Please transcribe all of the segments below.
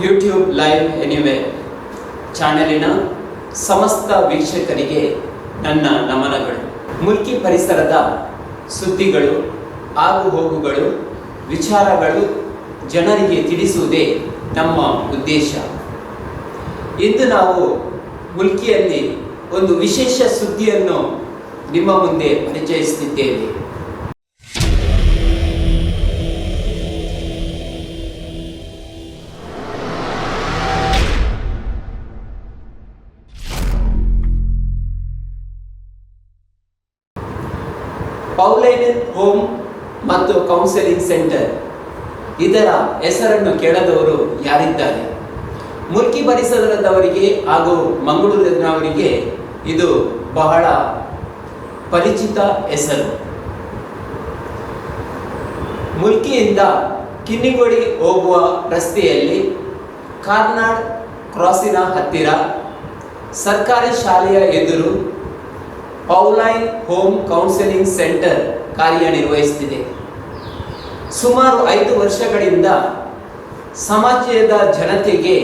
YouTube live anyway ಚಾನೆಲಿನ ಸಮಸ್ತ ವೀಕ್ಷಕರಿಗೆ ನನ್ನ ನಮನಗಳು. ಮುಲ್ಕಿ ಪರಿಸರದ ಸುದ್ದಿಗಳು ಆಗು ಹೋಗುಗಳು ವಿಚಾರಗಳು ಜನರಿಗೆ ತಿಳಿಸುವುದೇ ನಮ್ಮ ಉದ್ದೇಶ. ಇಂದು ನಾವು ಮುಲ್ಕಿಯಲ್ಲಿ ಒಂದು ವಿಶೇಷ ಸುದ್ದಿಯನ್ನು ನಿಮ್ಮ ಮುಂದೆ ಪರಿಚಯಿಸುತ್ತಿದ್ದೇವೆ ಪೌಲೈನ್ ಹೋಮ್ ಮತ್ತು ಕೌನ್ಸೆಲಿಂಗ್ ಸೆಂಟರ್ ಇದರ ಹೆಸರನ್ನು ಕೇಳದವರು ಯಾರಿದ್ದಾರೆ? ಮುಲ್ಕಿ ಪರಿಸರದವರಿಗೆ ಹಾಗೂ ಮಂಗಳೂರಿನವರಿಗೆ ಇದು ಬಹಳ ಪರಿಚಿತ ಹೆಸರು. ಮುಲ್ಕಿಯಿಂದ ಕಿನ್ನಿಗೋಡಿ ಹೋಗುವ ರಸ್ತೆಯಲ್ಲಿ ಕಾರ್ನಾಡ್ ಕ್ರಾಸಿನ ಹತ್ತಿರ ಸರ್ಕಾರಿ ಶಾಲೆಯ ಎದುರು ಪೌಲೈನ್ ಹೋಮ್ ಕೌನ್ಸೆಲಿಂಗ್ ಸೆಂಟರ್ ಕಾರ್ಯನಿರ್ವಹಿಸುತ್ತಿದೆ ಸುಮಾರು ಐದು ವರ್ಷಗಳಿಂದ ಸಮಾಜದ ಜನತೆಗೆ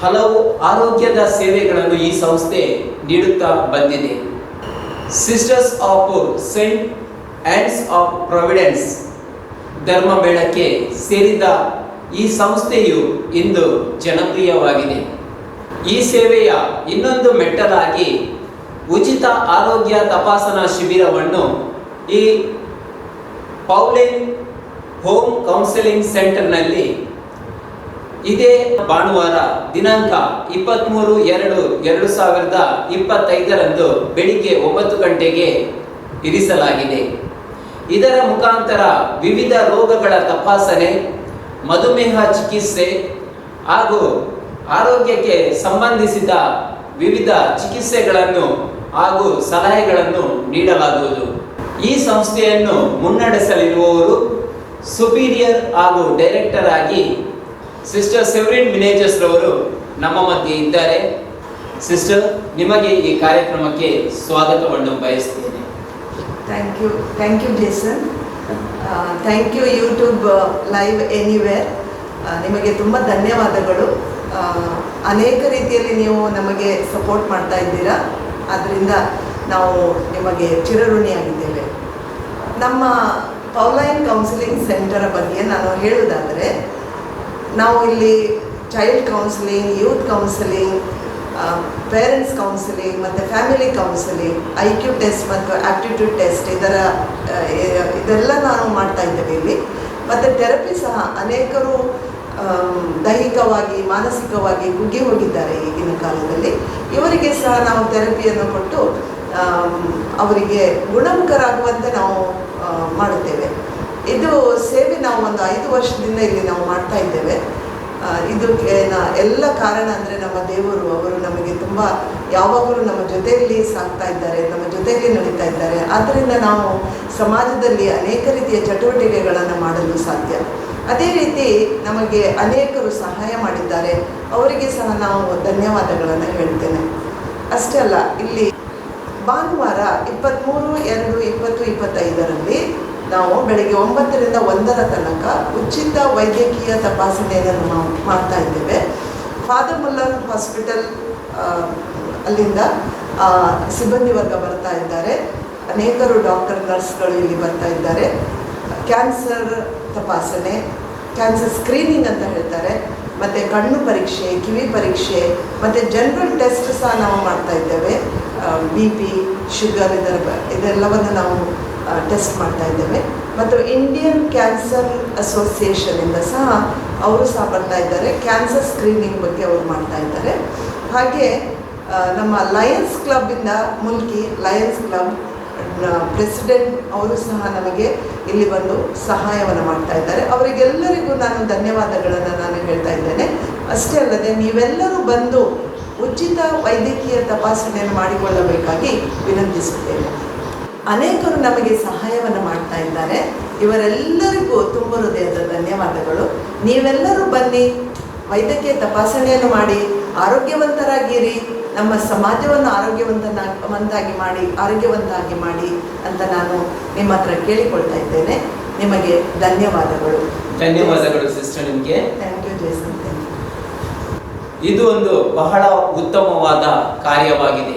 ಹಲವು ಆರೋಗ್ಯದ ಸೇವೆಗಳನ್ನು ಈ ಸಂಸ್ಥೆ ನೀಡುತ್ತಾ ಬಂದಿದೆ. Sisters of saint Ann's of providence ಧರ್ಮ ಮೇಳಕ್ಕೆ ಸೇರಿದ ಈ ಸಂಸ್ಥೆಯು ಇಂದು ಜನಪ್ರಿಯವಾಗಿದೆ. ಈ ಸೇವೆಯ ಇನ್ನೊಂದು ಮೆಟ್ಟಲಾಗಿ ಉಚಿತ ಆರೋಗ್ಯ ತಪಾಸಣಾ ಶಿಬಿರವನ್ನು ಈ ಪೌಲಿನ್ ಹೋಮ್ ಕೌನ್ಸಿಲಿಂಗ್ ಸೆಂಟರ್ನಲ್ಲಿ ಇದೇ ಭಾನುವಾರ ದಿನಾಂಕ ಇಪ್ಪತ್ತ್ಮೂರು ಎರಡು ಎರಡು ಸಾವಿರದ ಇಪ್ಪತ್ತೈದರಂದು ಬೆಳಿಗ್ಗೆ ಒಂಬತ್ತು ಗಂಟೆಗೆ ಇರಿಸಲಾಗಿದೆ. ಇದರ ಮುಖಾಂತರ ವಿವಿಧ ರೋಗಗಳ ತಪಾಸಣೆ, ಮಧುಮೇಹ ಚಿಕಿತ್ಸೆ ಹಾಗೂ ಆರೋಗ್ಯಕ್ಕೆ ಸಂಬಂಧಿಸಿದ ವಿವಿಧ ಚಿಕಿತ್ಸೆಗಳನ್ನು ಹಾಗೂ ಸಲಹೆಗಳನ್ನು ನೀಡಲಾಗುವುದು. ಈ ಸಂಸ್ಥೆಯನ್ನು ಮುನ್ನಡೆಸಲಿರುವವರು ಸುಪೀರಿಯರ್ ಹಾಗೂ ಡೈರೆಕ್ಟರ್ ಆಗಿ ಸಿಸ್ಟರ್ ಸೆವರಿನ್ ಮಿನೇಜಸ್ ರವರು ನಮ್ಮ ಮಧ್ಯೆ ಇದ್ದಾರೆ. ಸಿಸ್ಟರ್, ನಿಮಗೆ ಈ ಕಾರ್ಯಕ್ರಮಕ್ಕೆ ಸ್ವಾಗತವನ್ನು ಬಯಸ್ತೇನೆ. Thank you thank you Jason thank you YouTube live anywhere ನಿಮಗೆ ತುಂಬ ಧನ್ಯವಾದಗಳು. ಅನೇಕ ರೀತಿಯಲ್ಲಿ ನೀವು ನಮಗೆ ಸಪೋರ್ಟ್ ಮಾಡ್ತಾ ಇದ್ದೀರಾ. ಆದ್ದರಿಂದ ನಾವು ನಿಮಗೆ ಚಿರಋಣಿಯಾಗಿದ್ದೇವೆ. ನಮ್ಮ ಪೌಲೈನ್ ಕೌನ್ಸಿಲಿಂಗ್ ಸೆಂಟರ್ ಬಗ್ಗೆ ನಾನು ಹೇಳುವುದಾದರೆ, ನಾವು ಇಲ್ಲಿ child counselling, youth counselling parents counselling ಮತ್ತು family counselling I Q test ಮತ್ತು ಆ್ಯಪ್ಟಿಟ್ಯೂಡ್ ಟೆಸ್ಟ್ ಇದರ ಇದೆಲ್ಲ ನಾವು ಮಾಡ್ತಾ ಇದ್ದೇವೆ ಇಲ್ಲಿ. ಮತ್ತು ಥೆರಪಿ ಸಹ ಅನೇಕರು ದೈಹಿಕವಾಗಿ, ಮಾನಸಿಕವಾಗಿ ಕುಗ್ಗಿ ಹೋಗಿದ್ದಾರೆ ಈಗಿನ ಕಾಲದಲ್ಲಿ. ಇವರಿಗೆ ಸಹ ನಾವು ಥೆರಪಿಯನ್ನು ಕೊಟ್ಟು ಅವರಿಗೆ ಗುಣಮುಖರಾಗುವಂತೆ ನಾವು ಮಾಡುತ್ತೇವೆ. ಇದು ಸೇವೆ ನಾವು ಒಂದು ಐದು ವರ್ಷದಿಂದ ಇಲ್ಲಿ ನಾವು ಮಾಡ್ತಾ ಇದ್ದೇವೆ. ಆ, ಇದಕ್ಕೆ ಎಲ್ಲ ಕಾರಣ ಅಂದರೆ ನಮ್ಮ ದೇವರು ಅವರು ನಮಗೆ ತುಂಬ ಯಾವಾಗಲೂ ನಮ್ಮ ಜೊತೆಯಲ್ಲಿ ಸಾಕ್ತಾ ಇದ್ದಾರೆ ನಮ್ಮ ಜೊತೆಯಲ್ಲಿ ನಡೀತಾ ಇದ್ದಾರೆ. ಆದ್ದರಿಂದ ನಾವು ಸಮಾಜದಲ್ಲಿ ಅನೇಕ ರೀತಿಯ ಚಟುವಟಿಕೆಗಳನ್ನು ಮಾಡಲು ಸಾಧ್ಯ. ಅದೇ ರೀತಿ ನಮಗೆ ಅನೇಕರು ಸಹಾಯ ಮಾಡಿದ್ದಾರೆ. ಅವರಿಗೆ ಸಹ ನಾವು ಧನ್ಯವಾದಗಳನ್ನು ಹೇಳ್ತೇನೆ. ಅಷ್ಟೇ ಅಲ್ಲ ಇಲ್ಲಿ ಭಾನುವಾರ ಇಪ್ಪತ್ತ್ಮೂರು ಎರಡು ಇಪ್ಪತ್ತು ಇಪ್ಪತ್ತೈದರಲ್ಲಿ ನಾವು ಬೆಳಗ್ಗೆ ಒಂಬತ್ತರಿಂದ ಒಂದರ ತನಕ ಉಚಿತ ವೈದ್ಯಕೀಯ ತಪಾಸಣೆಯನ್ನು ನಾವು ಮಾಡ್ತಾ ಇದ್ದೇವೆ. ಫಾದರ್ ಮುಲ್ಲರ್ ಹಾಸ್ಪಿಟಲ್ ಅಲ್ಲಿಂದ ಸಿಬ್ಬಂದಿ ವರ್ಗ ಬರ್ತಾ ಇದ್ದಾರೆ. ಅನೇಕರು ಡಾಕ್ಟರ್, ನರ್ಸ್ಗಳು ಇಲ್ಲಿ ಬರ್ತಾ ಇದ್ದಾರೆ. ಕ್ಯಾನ್ಸರ್ ತಪಾಸಣೆ, ಕ್ಯಾನ್ಸರ್ ಸ್ಕ್ರೀನಿಂಗ್ ಅಂತ ಹೇಳ್ತಾರೆ. ಮತ್ತು ಕಣ್ಣು ಪರೀಕ್ಷೆ, ಕಿವಿ ಪರೀಕ್ಷೆ, ಮತ್ತು ಜನರಲ್ ಟೆಸ್ಟ್ ಸಹ ನಾವು ಮಾಡ್ತಾ ಇದ್ದೇವೆ. ಬಿ ಪಿ, ಶುಗರ್ ಇದರ ಇದೆಲ್ಲವನ್ನು ನಾವು ಟೆಸ್ಟ್ ಮಾಡ್ತಾ ಇದ್ದೇವೆ. ಮತ್ತು ಇಂಡಿಯನ್ ಕ್ಯಾನ್ಸರ್ ಅಸೋಸಿಯೇಷನಿಂದ ಸಹ ಅವರು ಸಹ ಬರ್ತಾ ಇದ್ದಾರೆ. ಕ್ಯಾನ್ಸರ್ ಸ್ಕ್ರೀನಿಂಗ್ ಬಗ್ಗೆ ಅವರು ಮಾಡ್ತಾ ಇದ್ದಾರೆ. ಹಾಗೆ ನಮ್ಮ ಲಯನ್ಸ್ ಕ್ಲಬ್ಬಿಂದ ಮುಲ್ಕಿ ಲಯನ್ಸ್ ಕ್ಲಬ್ ಪ್ರೆಸಿಡೆಂಟ್ ಅವರು ಸಹ ನಮಗೆ ಇಲ್ಲಿ ಬಂದು ಸಹಾಯವನ್ನು ಮಾಡ್ತಾ ಇದ್ದಾರೆ. ಅವರಿಗೆಲ್ಲರಿಗೂ ನಾನು ಧನ್ಯವಾದಗಳನ್ನು ನಾನು ಹೇಳ್ತಾ ಇದ್ದೇನೆ. ಅಷ್ಟೇ ಅಲ್ಲದೆ, ನೀವೆಲ್ಲರೂ ಬಂದು ಉಚಿತ ವೈದ್ಯಕೀಯ ತಪಾಸಣೆಯನ್ನು ಮಾಡಿಕೊಳ್ಳಬೇಕಾಗಿ ವಿನಂತಿಸುತ್ತೇನೆ. ಅನೇಕರು ನಮಗೆ ಸಹಾಯವನ್ನು ಮಾಡ್ತಾ ಇದ್ದಾರೆ. ಇವರೆಲ್ಲರಿಗೂ ತುಂಬ ಹೃದಯದ ಧನ್ಯವಾದಗಳು. ನೀವೆಲ್ಲರೂ ಬನ್ನಿ ವೈದ್ಯಕೀಯ ತಪಾಸಣೆಯನ್ನು ಮಾಡಿ ಆರೋಗ್ಯವಂತರಾಗಿರಿ ನಮ್ಮ ಸಮಾಜವನ್ನು ಆರೋಗ್ಯವಂತನಾಗಿ ಮಾಡಿ ಆರೋಗ್ಯವಂತಾಗಿ ಮಾಡಿ ಅಂತ ನಾನು ನಿಮ್ಮ ಹತ್ರ ಕೇಳಿಕೊಳ್ತಾ ಇದ್ದೇನೆ. ನಿಮಗೆ ಧನ್ಯವಾದಗಳು. ಧನ್ಯವಾದಗಳು ಸಿಸ್ಟರ್ ನಿಮಗೆ. ಥ್ಯಾಂಕ್ ಯು ಥ್ಯಾಂಕ್ ಇದು ಒಂದು ಬಹಳ ಉತ್ತಮವಾದ ಕಾರ್ಯವಾಗಿದೆ.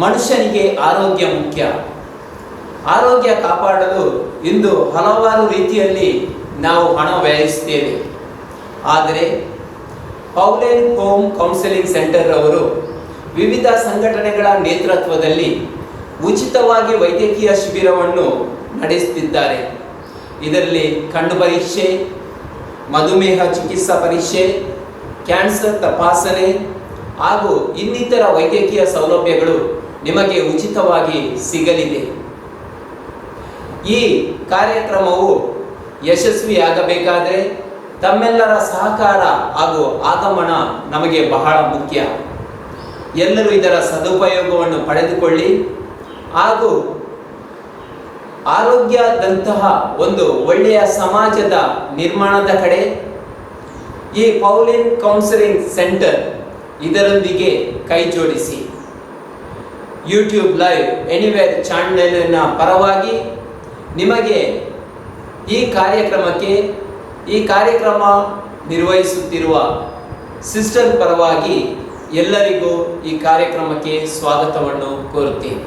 ಮನುಷ್ಯನಿಗೆ ಆರೋಗ್ಯ ಮುಖ್ಯ. ಆರೋಗ್ಯ ಕಾಪಾಡಲು ಇಂದು ಹಲವಾರು ರೀತಿಯಲ್ಲಿ ನಾವು ಹಣ ವ್ಯಯಿಸುತ್ತೇವೆ. ಆದರೆ, ಪೌಲೇನ್ ಹೋಮ್ ಕೌನ್ಸಿಲಿಂಗ್ ಸೆಂಟರ್ ಅವರು ವಿವಿಧ ಸಂಘಟನೆಗಳ ನೇತೃತ್ವದಲ್ಲಿ ಉಚಿತವಾಗಿ ವೈದ್ಯಕೀಯ ಶಿಬಿರವನ್ನು ನಡೆಸುತ್ತಿದ್ದಾರೆ. ಇದರಲ್ಲಿ ಕಣ್ಣು ಪರೀಕ್ಷೆ, ಮಧುಮೇಹ ಚಿಕಿತ್ಸಾ ಪರೀಕ್ಷೆ, ಕ್ಯಾನ್ಸರ್ ತಪಾಸಣೆ ಹಾಗೂ ಇನ್ನಿತರ ವೈದ್ಯಕೀಯ ಸೌಲಭ್ಯಗಳು ನಿಮಗೆ ಉಚಿತವಾಗಿ ಸಿಗಲಿದೆ. ಈ ಕಾರ್ಯಕ್ರಮವು ಯಶಸ್ವಿಯಾಗಬೇಕಾದರೆ ತಮ್ಮೆಲ್ಲರ ಸಹಕಾರ ಹಾಗೂ ಆಗಮನ ನಮಗೆ ಬಹಳ ಮುಖ್ಯ. ಎಲ್ಲರೂ ಇದರ ಸದುಪಯೋಗವನ್ನು ಪಡೆದುಕೊಳ್ಳಿ ಹಾಗೂ ಆರೋಗ್ಯದಂತಹ ಒಂದು ಒಳ್ಳೆಯ ಸಮಾಜದ ನಿರ್ಮಾಣದ ಕಡೆ ಈ ಪೌಲಿನ್ ಕೌನ್ಸಿಲಿಂಗ್ ಸೆಂಟರ್ ಇದರೊಂದಿಗೆ ಕೈ ಜೋಡಿಸಿ. ಯೂಟ್ಯೂಬ್ ಲೈವ್ ಎನಿವೇರ್ ಚಾನಲ್ನ ಪರವಾಗಿ ನಿಮಗೆ ಈ ಕಾರ್ಯಕ್ರಮಕ್ಕೆ, ಈ ಕಾರ್ಯಕ್ರಮ ನಿರ್ವಹಿಸುತ್ತಿರುವ ಸಿಸ್ಟರ್ ಪರವಾಗಿ ಎಲ್ಲರಿಗೂ ಈ ಕಾರ್ಯಕ್ರಮಕ್ಕೆ ಸ್ವಾಗತವನ್ನು ಕೋರುತ್ತೇನೆ.